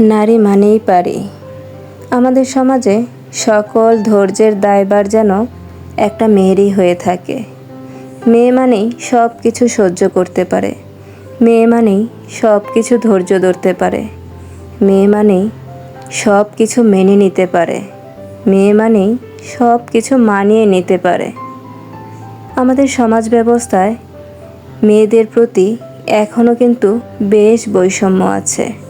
নারী মানেই পারি। আমাদের সমাজে সকল ধৈর্যের দায়বার যেন একটা মেয়েরই হয়ে থাকে। মেয়ে মানেই সব কিছু সহ্য করতে পারে। মেয়ে মানেই সব কিছু ধৈর্য ধরতে পারে। মেয়ে মানেই সব কিছু মেনে নিতে পারে। মেয়ে মানেই সব কিছু মানিয়ে নিতে পারে। আমাদের সমাজ ব্যবস্থায় মেয়েদের প্রতি এখনও কিন্তু বেশ বৈষম্য আছে।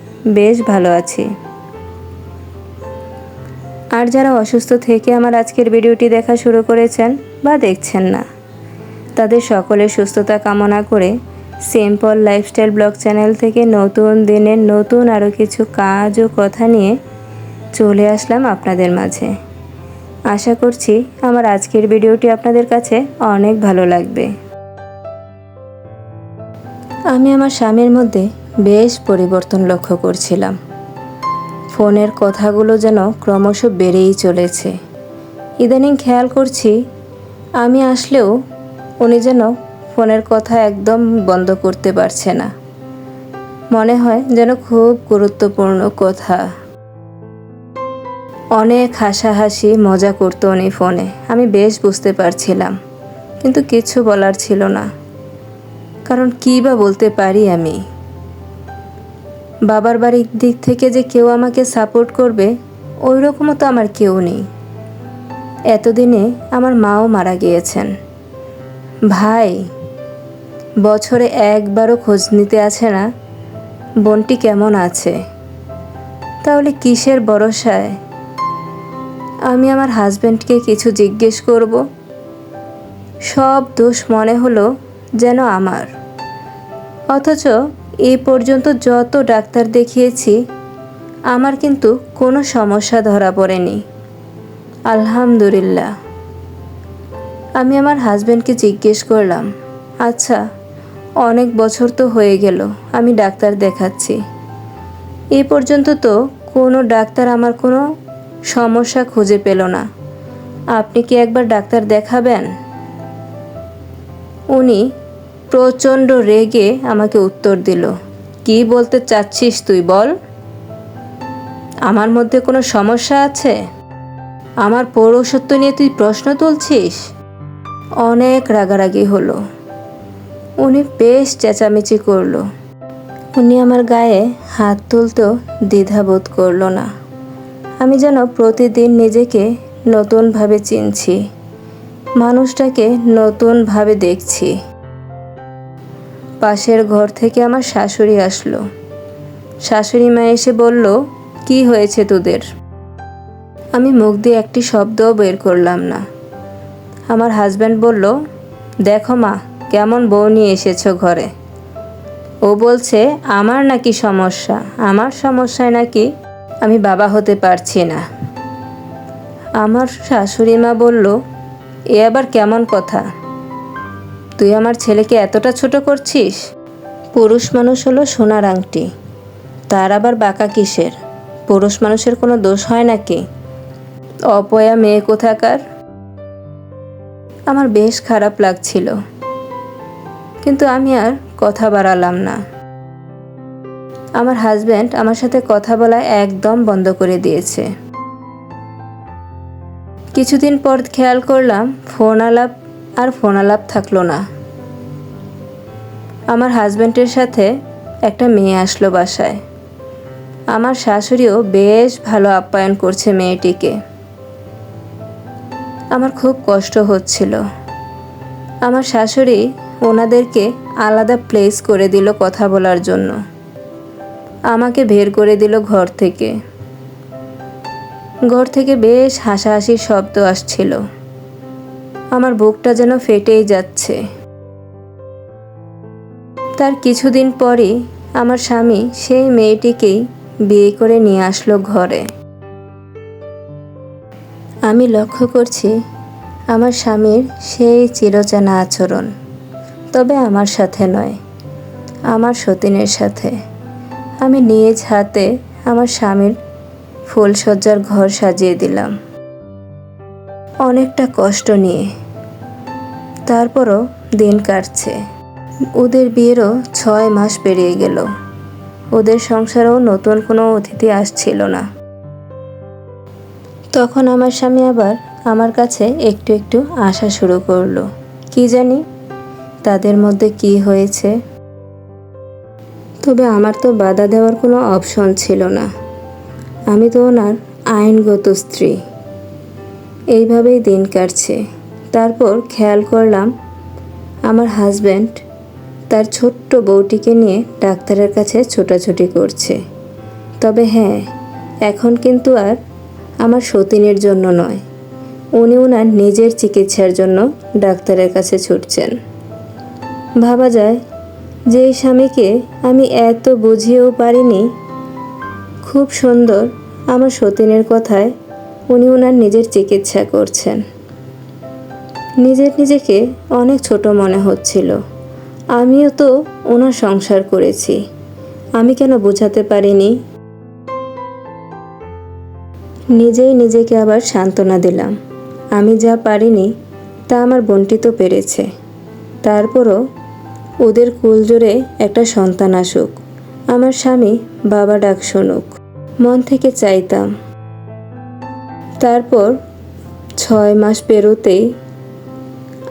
বেশ ভালো আছি। আর যারা অসুস্থ থেকে আমার আজকের ভিডিওটি দেখা শুরু করেছেন বা দেখছেন না, তাদের সকলের সুস্থতা কামনা করে সিম্পল লাইফস্টাইল ব্লগ চ্যানেল থেকে নতুন দিনের নতুন আরও কিছু কাজ ও কথা নিয়ে চলে আসলাম আপনাদের মাঝে। আশা করছি আমার আজকের ভিডিওটি আপনাদের কাছে অনেক ভালো লাগবে। আমি আমার স্বামীর মধ্যে বেশ পরিবর্তন লক্ষ্য করছিলাম। ফোনের কথাগুলো যেন ক্রমশ বেড়েই চলেছে। ইদানিং খেয়াল করছি, আমি আসলেও উনি যেন ফোনের কথা একদম বন্ধ করতে পারছে না। মনে হয় যেন খুব গুরুত্বপূর্ণ কথা। অনেক হাসাহাসি, মজা করতো উনি ফোনে, আমি বেশ বুঝতে পারছিলাম। কিন্তু কিছু বলার ছিল না। কারণ কী বা বলতে পারি আমি? বাবার বাড়ির দিক থেকে যে কেউ আমাকে সাপোর্ট করবে ওই রকমও তো আমার কেউ নেই। এতদিনে আমার মাও মারা গিয়েছেন। ভাই, বছরে একবারও খোঁজ নিতে আছে না, বোনটি কেমন আছে? তাহলে কিসের ভরসায়? আমি আমার হাজব্যান্ডকে কিছু জিজ্ঞেস করব। সব দোষ মনে হলো যেন আমার। অথচ এই পর্যন্ত যত ডাক্তার দেখিয়েছি, আমার কিন্তু কোনো সমস্যা ধরা পড়েনি। আলহামদুলিল্লাহ। আমি আমার হাজব্যান্ডকে জিজ্ঞেস করলাম আচ্ছা অনেক বছর তো হয়ে গেল, আমি ডাক্তার দেখাচ্ছি। এ পর্যন্ত তো কোনো ডাক্তার আমার কোনো সমস্যা খুঁজে পেল না। আপনি কি একবার ডাক্তার দেখাবেন? উনি প্রচণ্ড রেগে আমাকে উত্তর দিল, কি বলতে চাচ্ছিস তুই বল। আমার মধ্যে কোনো সমস্যা আছে? আমার পৌরসত্ব নিয়ে তুই প্রশ্ন তুলছিস? অনেক রাগারাগি হলো। উনি বেশ চেঁচামেচি করল। উনি আমার গায়ে হাত তুলতেও দ্বিধাবোধ করল না। আমি যেন প্রতিদিন নিজেকে নতুনভাবে চিনছি, মানুষটাকে নতুনভাবে দেখছি। পাশের ঘর থেকে আমার শাশুড়ি আসলো। শাশুড়ি মা এসে বলল, কি হয়েছে তোদের? আমি মুখ দিয়ে একটি শব্দও বের করলাম না। আমার হাজব্যান্ড বলল, দেখো মা, কেমন বউ নিয়ে এসেছ ঘরে। ও বলছে, আমার নাকি সমস্যা, আমার সমস্যায় নাকি আমি বাবা হতে পারছি না। আমার শাশুড়ি মা বলল, এ আবার কেমন কথা? তুই আমার ছেলেকে এতটা ছোট করছিস? পুরুষ মানুষ হলো সোনার আংটি। তার আবার বাঁকা কিসের? পুরুষ মানুষের কোনো দোষ হয় নাকি? অপয়া মেয়ে কোথাকার? আমার বেশ খারাপ লাগছিল। কিন্তু আমি আর কথা বাড়ালাম না। আমার হাজব্যান্ড আমার সাথে কথা বলা একদম বন্ধ করে দিয়েছে। কিছুদিন পর খেয়াল করলাম ফোন আলাপ আর ফোন আলাপ থাকল না। আমার হাজব্যান্ডের সাথে একটা মেয়ে আসলো বাসায়। আমার শাশুড়িও বেশ ভালো আপ্যায়ন করছে মেয়েটিকে। আমার খুব কষ্ট হচ্ছিল। আমার শাশুড়ি ওনাদেরকে আলাদা প্লেস করে দিল কথা বলার জন্য। আমাকে বের করে দিল ঘর থেকে। ঘর থেকে বেশ হাসাহাসির শব্দ আসছিল। আমার বুকটা যেন ফেটেই যাচ্ছে। তার কিছুদিন পরই আমার স্বামী সেই মেয়েটিকেই বিয়ে করে নিয়ে আসলো ঘরে। আমি লক্ষ্য করছি আমার স্বামীর সেই চিরচেনা আচরণ, তবে আমার সাথে নয়, আমার সতীনের সাথে। আমি নিজ হাতে আমার স্বামীর ফুলসজ্জার ঘর সাজিয়ে দিলাম। অনেকটা কষ্ট নিয়ে তারপরও দিন কাটছে। ওদের বিয়েরও ছয় মাস পেরিয়ে গেল। ওদের সংসারেও নতুন কোনো অতিথি আসছিল না। তখন আমার স্বামী আবার আমার কাছে একটু একটু আসা শুরু করল। কি জানি তাদের মধ্যে কি হয়েছে। তবে আমার তো বাধা দেওয়ার কোনো অপশন ছিল না। আমি তো ওনার আইনগত স্ত্রী। এইভাবেই দিন কাটছে। তারপর খেয়াল করলাম, আমার হাজব্যান্ড তার ছোট্ট বউটিকে নিয়ে ডাক্তারের কাছে ছোটাছুটি করছে। তবে হ্যাঁ এখন কিন্তু আর আমার সতীনের জন্য নয়, উনি ওনার নিজের চিকিৎসার জন্য ডাক্তারের কাছে ছুটছেন। ভাবা যায় যে এই স্বামীকে আমি এত বুঝিয়েও পারিনি। খুব সুন্দর আমার সতীনের কথায় উনি ওনার নিজের চিকিৎসা করছেন। নিজের নিজেকে অনেক ছোট মনে হচ্ছিল। আমিও তো ওনার সংসার করেছি। আমি কেন বোঝাতে পারিনি? নিজেই নিজেকে আবার সান্ত্বনা দিলাম। আমি যা পারিনি, তা আমার বোনটি তো পেরেছে। তারপরও ওদের কুল জোরে একটা সন্তান আসুক। আমার স্বামী বাবা ডাক শুনুক। মন থেকে চাইতাম। তারপর ছয় মাস পেরোতেই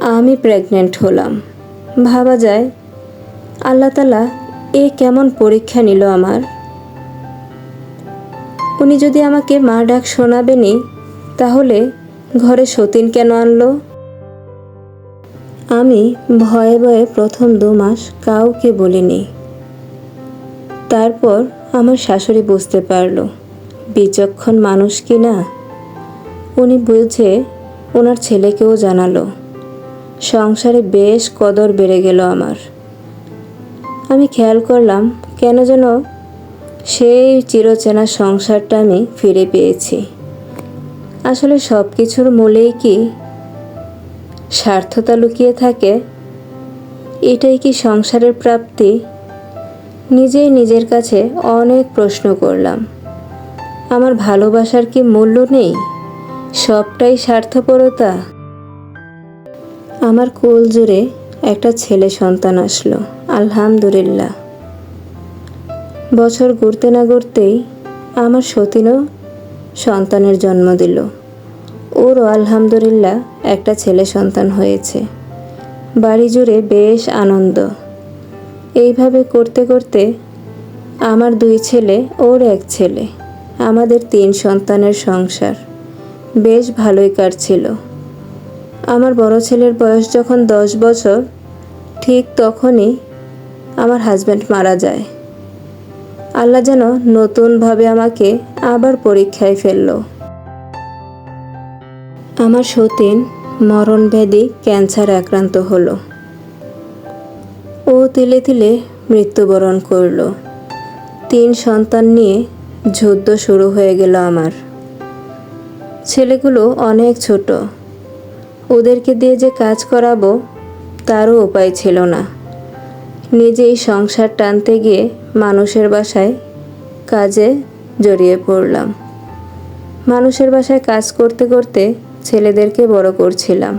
আমি প্রেগনেন্ট হলাম। ভাবা যায়, আল্লাহ তালা এ কেমন পরীক্ষা নিল আমার? উনি যদি আমাকে মা ডাক শোনাবেনি তাহলে ঘরে সতীন কেন আনলো? আমি ভয়ে ভয়ে প্রথম দু মাস কাউকে বলিনি। তারপর আমার শাশুড়ি বুঝতে পারল, বিচক্ষণ মানুষ কি না? উনি বুঝে ওনার ছেলেকেও জানালো। সংসারে বেশ কদর বেড়ে গেল আমার। আমি খেয়াল করলাম কেন যেন সেই চিরচেনা সংসারটা আমি ফিরে পেয়েছি। আসলে সব কিছুর মূলেই কি স্বার্থতা লুকিয়ে থাকে, এটাই কি সংসারের প্রাপ্তি? নিজেই নিজের কাছে অনেক প্রশ্ন করলাম। আমার ভালোবাসার কি মূল্য নেই? সবটাই স্বার্থপরতা? আমার কোল জুড়ে একটা ছেলে সন্তান আসলো, আলহামদুলিল্লাহ। বছর ঘুরতে না ঘুরতেই আমার সতীনও সন্তানের জন্ম দিল। ওরও আলহামদুলিল্লাহ একটা ছেলে সন্তান হয়েছে। বাড়ি জুড়ে বেশ আনন্দ। এইভাবে করতে করতে আমার দুই ছেলে, ওর এক ছেলে, আমাদের তিন সন্তানের সংসার বেশ ভালোই কাটছিল। আমার বড় ছেলের বয়স যখন দশ বছর, ঠিক তখনই আমার হাজব্যান্ড মারা যায়। আল্লাহ যেন নতুনভাবে আমাকে আবার পরীক্ষায় ফেলল। আমার সতীন মরণব্যাধি ক্যান্সার আক্রান্ত হলো। ও তিলে তিলে মৃত্যুবরণ করল। তিন সন্তান নিয়ে যুদ্ধ শুরু হয়ে গেল আমার। ছেলেগুলো অনেক ছোট। ওদেরকে দিয়ে যে কাজ করাবো, তারও উপায় ছিল না। নিজেই সংসার টানতে গিয়ে মানুষের বাসায় কাজে জড়িয়ে পড়লাম। মানুষের বাসায় কাজ করতে করতে ছেলেদেরকে বড় করছিলাম।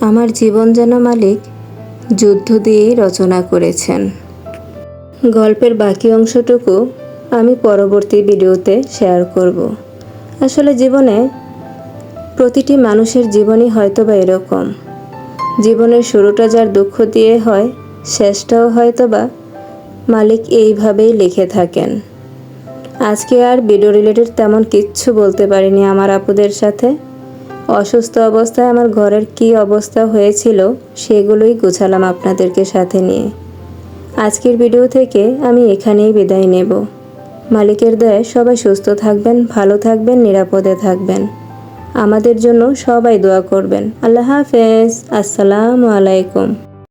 আমার জীবন যেন মালিক যুদ্ধ দিয়েই রচনা করেছেন। গল্পের বাকি অংশটুকু আমি পরবর্তী ভিডিওতে শেয়ার করব। আসলে জীবনে প্রতিটি মানুষের জীবনই হয়তো বা এরকম। জীবনের শুরুটা যার দুঃখ দিয়ে হয়, শেষটাও হয়তো বা মালিক এইভাবেই লিখে থাকেন। আজকে আর ভিডিও রিলেটেড তেমন কিচ্ছু বলতে পারিনি আমার আপুদের সাথে। অসুস্থ অবস্থায় আমার ঘরের কি অবস্থা হয়েছিল সেগুলোই গুছালাম আপনাদেরকে সাথে নিয়ে। আজকের ভিডিও থেকে আমি এখানেই বিদায় নেব। মালিকের দয়ে সবাই সুস্থ থাকবেন, ভালো থাকবেন, নিরাপদে থাকবেন। আমাদের জন্য সবাই দোয়া করবেন। আল্লাহ হাফেজ। আসসালামু আলাইকুম।